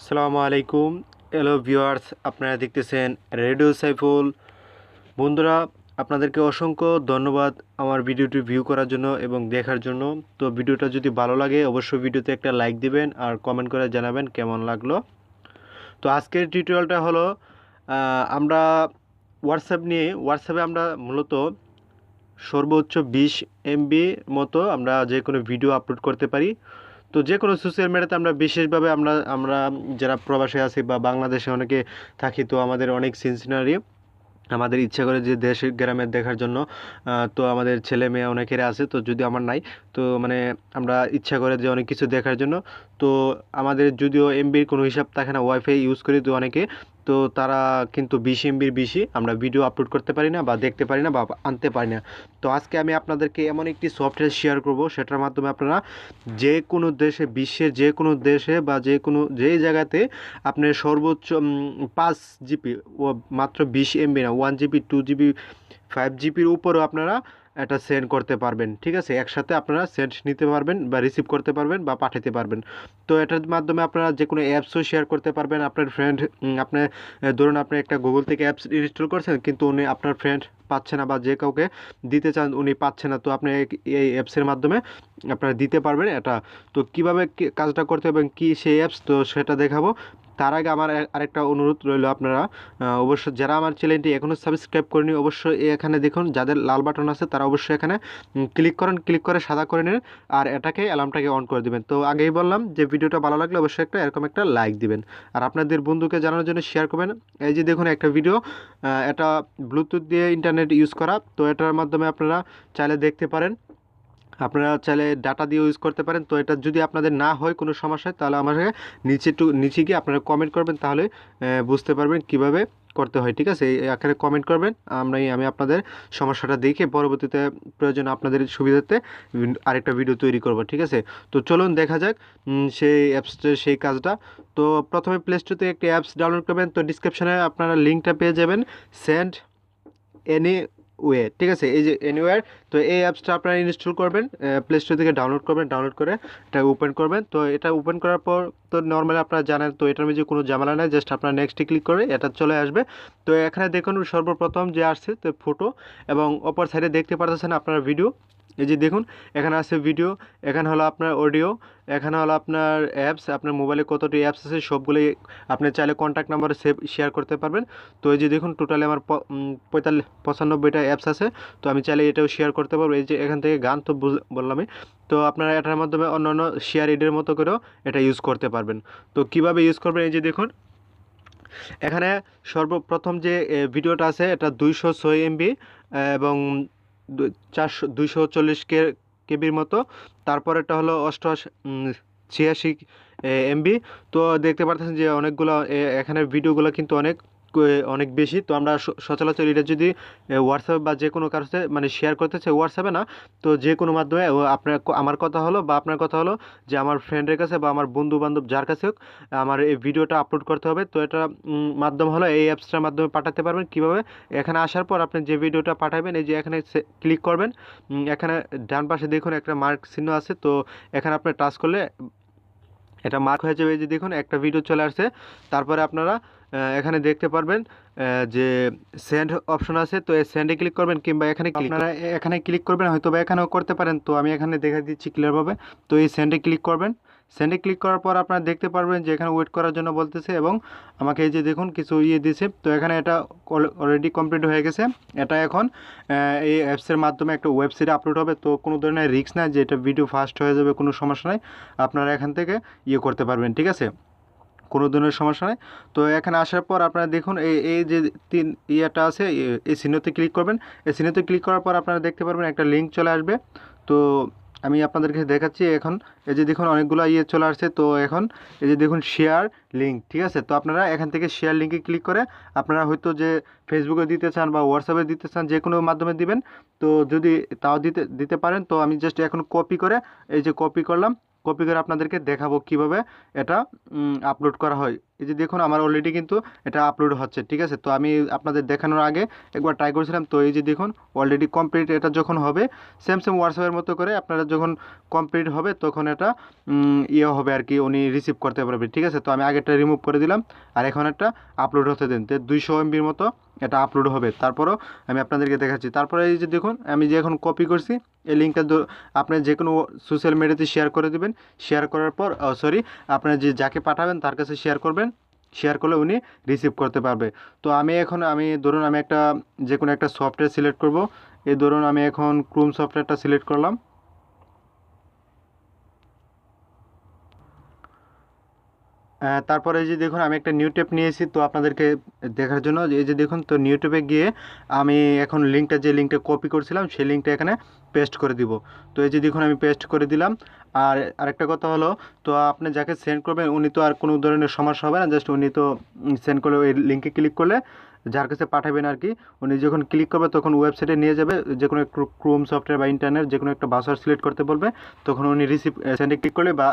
আসসালামু আলাইকুম। Hello viewers আপনারা দেখতেছেন রেডিও সাইফুল বন্ধুরা, আপনাদেরকে অসংখ্য ধন্যবাদ আমার ভিডিওটি ভিউ করার জন্য এবং দেখার জন্য। তো ভিডিওটা যদি ভালো লাগে, অবশ্যই ভিডিওতে একটা লাইক দিবেন আর কমেন্ট করে জানাবেন কেমন লাগল। তো আজকের টিউটোরিয়ালটা হলো আমরা হোয়াটসঅ্যাপ নিয়ে হোয়াটসঅ্যাপে আমরা মূলত সর্বোচ্চ বিশ এমবি মতো আমরা যে কোনো ভিডিও আপলোড করতে পারি। তো যে কোনো সোশ্যাল মিডিয়াতে আমরা বিশেষভাবে আমরা আমরা যারা প্রবাসে আছি বা বাংলাদেশে অনেকে থাকি, তো আমাদের অনেক সিনসিনারি। আমাদের ইচ্ছা করে যে দেশ গ্রামের দেখার জন্য তো আমাদের ছেলে মেয়ে অনেকের আছে, তো যদি আমার নাই, তো মানে আমরা ইচ্ছা করে যে অনেক কিছু দেখার জন্য। তো আমাদের যদিও এমবির কোনো হিসাব থাকে না ওয়াইফাই ইউজ করি তো অনেকে তো তারা কিন্তু বিশ এমবির বেশি। আমরা ভিডিও আপলোড করতে পারি না বা দেখতে পারি না বা আনতে পারি না। তো আজকে আমি আপনাদেরকে এমন একটি সফটওয়্যার শেয়ার করব, সেটার মাধ্যমে আপনারা যে কোনো দেশে, বিশ্বের যে কোনো দেশে বা যে কোনো যেই জায়গাতে আপনার সর্বোচ্চ পাঁচ জিবি মাত্র বিশ এমবি না one GB two GB five জিবির উপরেও আপনারা এটা সেন্ড করতে পারবেন, ঠিক আছে? একসাথে আপনারা সেন্ড নিতে পারবেন বা রিসিভ করতে পারবেন বা পাঠাতে পারবেন। তো এটার মাধ্যমে আপনারা যে কোনো অ্যাপসও শেয়ার করতে পারবেন। আপনার ফ্রেন্ড আপনার ধরুন আপনি একটা গুগল থেকে অ্যাপস ইনস্টল করছেন, কিন্তু উনি আপনার ফ্রেন্ড পাচ্ছে না বা যে কাউকে দিতে চান, উনি পাচ্ছে না। তো আপনি এই- অ্যাপসের মাধ্যমে আপনারা দিতে পারবেন এটা। তো কীভাবে কাজটা করতে হবে কী সেই অ্যাপস তো সেটা দেখাবো। তার আগে আমার আরেকটা অনুরোধ রইল আপনারা আহ, অবশ্যই যারা আমার চ্যানেলটি এখনও সাবস্ক্রাইব করেনি অবশ্যই এখানে দেখুন যাদের লাল বাটন আছে তারা অবশ্যই এখানে ক্লিক করেন ক্লিক করে সাদা করে নিন আর এটাকে অ্যালার্মটাকে অন করে দিবেন। তো আগেই বললাম যে ভিডিওটা ভালো লাগলে অবশ্যই একটা এরকম একটা লাইক দিবেন। আর আপনাদের বন্ধুকে জানানোর জন্য শেয়ার করবেন। এই যে দেখুন একটা ভিডিও এটা ব্লুটুথ দিয়ে ইন্টারনেট ইউজ করা তো এটার মাধ্যমে আপনারা চাইলে দেখতে পারেন। আপনারা চাইলে ডাটা দিয়ে ইউজ করতে পারেন। তো এটা যদি আপনাদের না হয় কোনো সমস্যা তাহলে আমাকে নিচে একটু নিচে গিয়ে আপনারা কমেন্ট করবেন, তাহলে বুঝতে পারবেন কীভাবে করতে হয়, ঠিক আছে? এই আকারে কমেন্ট করবেন। আমরা আমি আপনাদের সমস্যাটা দেখে পরবর্তীতে প্রয়োজন আপনাদের সুবিধাতে আরেকটা ভিডিও তৈরি করব, ঠিক আছে? তো চলুন দেখা যাক সেই অ্যাপসটার সেই কাজটা। তো প্রথমে প্লে স্টোর থেকে একটি অ্যাপস ডাউনলোড করবেন। তো ডিসক্রিপশনে আপনারা লিঙ্কটা পেয়ে যাবেন। সেন্ড এনি ওয়ে, ঠিক আছে? এই যে এনিওয়ার তো এই অ্যাপসটা আপনারা ইনস্টল করবেন প্লে স্টোর থেকে ডাউনলোড করবেন ডাউনলোড করে এটা ওপেন করবেন। তো এটা ওপেন করার পর তো নর্মালি আপনারা জানেন, তো এটার মধ্যে কোনো ঝামেলা নেই জাস্ট আপনারা নেক্সটে ক্লিক করে এটা চলে আসবে। তো এখানে দেখুন সর্বপ্রথম যে আসছে, তো ফটো এবং অপর সাইডে দেখতে পারতেছেন আপনার ভিডিও এই যে দেখুন, এখানে আছে ভিডিও এখানে হলো আপনার অডিও এখানে হলো আপনার অ্যাপস আপনার মোবাইলে কতটি অ্যাপস আছে সবগুলোই আপনি চাইলে কন্ট্যাক্ট নাম্বার সেভ শেয়ার করতে পারবেন। তো এই যে দেখুন টোটালি আমার পঁয়তাল্লিশ, পঁচানব্বইটা অ্যাপস আছে। তো আমি চাইলে এটাও শেয়ার করতে পারব। এই যে এখান থেকে গান তো বললামই। তো আপনারা এটার মাধ্যমে অন্য অন্য শেয়ার এডের মতো করেও এটা ইউজ করতে পারবেন। তো কীভাবে ইউজ করবেন? এই যে দেখুন, এখানে সর্বপ্রথম যে ভিডিওটা আছে, এটা দুইশো ছয় এমবি এবং চারশো দুইশো চল্লিশ কে কেবির মতো। তারপরেরটা হলো অষ্টআশি ছিয়াশি এমবি। তো দেখতে পারতেছেন যে অনেকগুলো এখানে ভিডিওগুলো কিন্তু অনেক অনেক বেশি। তো আমরা সচরাচর এটা যদি হোয়াটসঅ্যাপ বা যে কোনো সাথে মানে শেয়ার করতে চাই হোয়াটসঅ্যাপে না, তো যে কোনো মাধ্যমে আপনার আমার কথা হলো বা আপনার কথা হলো যে আমার ফ্রেন্ডের কাছে বা আমার বন্ধু বান্ধব যার কাছে হোক, আমার এই ভিডিওটা আপলোড করতে হবে। তো এটা মাধ্যম হলো এই অ্যাপসটার মাধ্যমে পাঠাতে পারবেন কীভাবে? এখানে আসার পর আপনি যে ভিডিওটা পাঠাবেন, এই যে এখানে ক্লিক করবেন। এখানে ডান পাশে দেখুন একটা মার্ক চিহ্ন আছে, তো এখানে আপনি টাচ করলে, এটা মার্ক হয়ে যাবে। এই যে দেখুন, একটা ভিডিও চলে আসছে। তারপরে আপনারা এখানে দেখতে পারবেন যে সেন্ড অপশন আছে তো এই সেন্ডে ক্লিক করবেন কিংবা এখানে আপনারা এখানে ক্লিক করবেন হয়তো বা এখানেও করতে পারেন। তো আমি এখানে দেখা দিচ্ছি ক্লিয়ারভাবে তো এই সেন্ডে ক্লিক করবেন। সেন্ডে ক্লিক করার পর আপনারা দেখতে পারবেন যে এখানে ওয়েট করার জন্য বলতেছে এবং আমাকে এই যে দেখুন কিছু ইয়ে দিয়েছে। তো এখানে এটা অলরেডি কমপ্লিট হয়ে গেছে। এটা এখন এই অ্যাপসের মাধ্যমে একটা ওয়েবসাইটে আপলোড হবে। তো কোনো ধরনের রিস্ক নাই যে এটা ভিডিও ফাস্ট হয়ে যাবে কোনো সমস্যা নাই। আপনারা এখান থেকে ইয়ে করতে পারবেন ঠিক আছে? কোনো ধরনের সমস্যা নেই। তো এখানে আসার পর আপনারা দেখুন, এই এই যে তিন ইয়েটা আছে এই চিহ্নতে ক্লিক করবেন। এই চিহ্নতে ক্লিক করার পর আপনারা দেখতে পারবেন একটা লিঙ্ক চলে আসবে। তো আমি আপনাদেরকে দেখাচ্ছি এখন, এই যে দেখুন অনেকগুলো ইয়ে চলে আসছে। তো এখন এই যে দেখুন শেয়ার লিঙ্ক ঠিক আছে? তো আপনারা এখান থেকে শেয়ার লিঙ্কে ক্লিক করে আপনারা হয়তো যে ফেসবুকে দিতে চান বা হোয়াটসঅ্যাপে দিতে চান যে কোনো মাধ্যমে দিবেন। তো যদি তাও দিতে দিতে পারেন, তো আমি জাস্ট এখন কপি করে এই যে কপি করলাম। কপি করে আপনাদেরকে দেখাবো কীভাবে এটা আপলোড করা হয়। এই যে দেখুন, আমার অলরেডি কিন্তু এটা আপলোড হচ্ছে, ঠিক আছে? তো আমি আপনাদের দেখানোর আগে একবার ট্রাই করেছিলাম। তো এই যে দেখুন অলরেডি কমপ্লিট এটা যখন হবে সেম সেম হোয়াটসঅ্যাপের মতো করে আপনারা যখন কমপ্লিট হবে, তখন এটা ইয়ে হবে আর কি, উনি রিসিভ করতে পারবে, ঠিক আছে? তো আমি আগেরটা রিমুভ করে দিলাম, আর এখন একটা আপলোড হতে দিন। তো দুইশো এমবির মতো এটা আপলোড হবে। তারপরও আমি আপনাদেরকে দেখাচ্ছি। তারপরে এই যে দেখুন, আমি যে এখন কপি করছি, এই লিঙ্কটা আপনি যে কোনো সোশ্যাল মিডিয়াতে শেয়ার করে দেবেন। শেয়ার করার পর সরি আপনার যে যাকে পাঠাবেন, তার কাছে শেয়ার করবেন। শেয়ার করলে উনি রিসিভ করতে পারবে। তো আমি এখন, আমি ধরুন আমি একটা যে কোনো একটা সফটওয়্যার সিলেক্ট করব। এই ধরুন আমি এখন ক্রোম সফটওয়্যারটা সিলেক্ট করলাম। তারপরে এই যে দেখুন, আমি একটা নিউ ট্যাপ নিয়েছি, তো আপনাদেরকে দেখার জন্য এই যে দেখুন, তো নিউ ট্যাপে গিয়ে আমি এখন লিঙ্কটা যে লিঙ্কটা কপি করছিলাম, সেই লিঙ্কটা এখানে পেস্ট করে দিব। তো এই যে দেখুন, আমি পেস্ট করে দিলাম। আর আরেকটা কথা হলো, তো আপনি যাকে সেন্ড করবেন, উনি তো আর কোনো ধরনের সমস্যা হবে না জাস্ট উনি তো সেন্ড করলে ওই লিঙ্কে ক্লিক করলে যার কাছে পাঠাবেন আর কি, উনি যখন ক্লিক করবে তখন ওয়েবসাইটে নিয়ে যাবে যে কোনো ক্রোম সফটওয়্যার বা ইন্টারনেট যে কোনো একটা পাসওয়ার্ড সিলেক্ট করতে বলবে, তখন উনি রিসিভ সেন্ডে ক্লিক করলে বা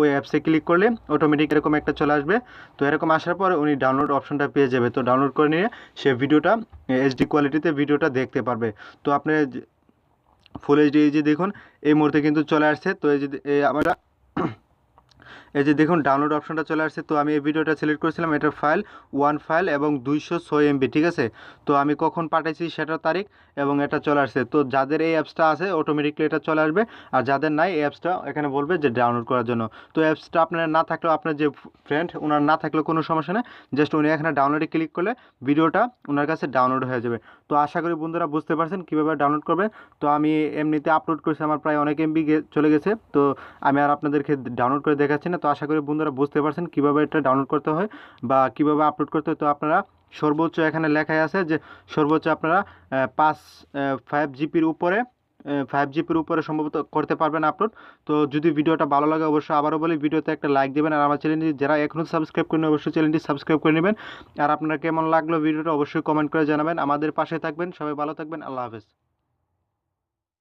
ওই অ্যাপসে ক্লিক করলে অটোমেটিক এরকম একটা চলে আসবে। তো এরকম আসার পর উনি ডাউনলোড অপশনটা পেয়ে যাবে। তো ডাউনলোড করে নিয়ে সে ভিডিওটা এইচডি কোয়ালিটিতে ভিডিওটা দেখতে পারবে। তো আপনি ফুল এইচডি এই যে দেখুন এই মুহূর্তে কিন্তু চলে আসছে। তো এই যে আমরা এই যে দেখুন ডাউনলোড অপশনটা চলে আসছে। তো আমি এই ভিডিওটা সিলেক্ট করেছিলাম এটার ফাইল ওয়ান ফাইল এবং দুইশো ছয় এমবি ঠিক আছে? তো আমি কখন পাঠাইছি সেটার তারিখ এবং এটা চলে আসছে। তো যাদের এই অ্যাপসটা আছে অটোমেটিকলি এটা চলে আসবে। আর যাদের নাই, এই অ্যাপসটা এখানে বলবে যে ডাউনলোড করার জন্য। তো অ্যাপসটা আপনার না থাকলেও, আপনার যে ফ্রেন্ড ওনার না থাকলেও কোনো সমস্যা নেই। জাস্ট উনি এখানে ডাউনলোডে ক্লিক করলে ভিডিওটা ওনার কাছে ডাউনলোড হয়ে যাবে। তো আশা করি বন্ধুরা বুঝতে পারছেন কীভাবে ডাউনলোড করবেন তো আমি এমনিতে আপলোড করেছি, আমার প্রায় অনেক এমবি চলে গেছে। তো আমি আর আপনাদেরকে ডাউনলোড করে দেখাচ্ছি না। তো আশা করি বন্ধুরা বুঝতে পারছেন কীভাবে এটা ডাউনলোড করতে হয় বা কীভাবে আপলোড করতে হয়। তো আপনারা সর্বোচ্চ এখানে লেখাই আছে যে সর্বোচ্চ আপনারা পাঁচ ফাইভ জিপির উপরে ফাইভ জিপির উপরে সম্ভবত করতে পারবেন আপলোড তো যদি ভিডিওটা ভালো লাগে অবশ্যই আবারও বলি, ভিডিওতে একটা লাইক দেবেন আর আমার চ্যানেলটি যারা এখনও সাবস্ক্রাইব করেন অবশ্যই চ্যানেলটি সাবস্ক্রাইব করে নেবেন। আর আপনার কেমন লাগল ভিডিওটা অবশ্যই কমেন্ট করে জানাবেন। আমাদের পাশে থাকবেন। সবাই ভালো থাকবেন। আল্লাহ হাফেজ।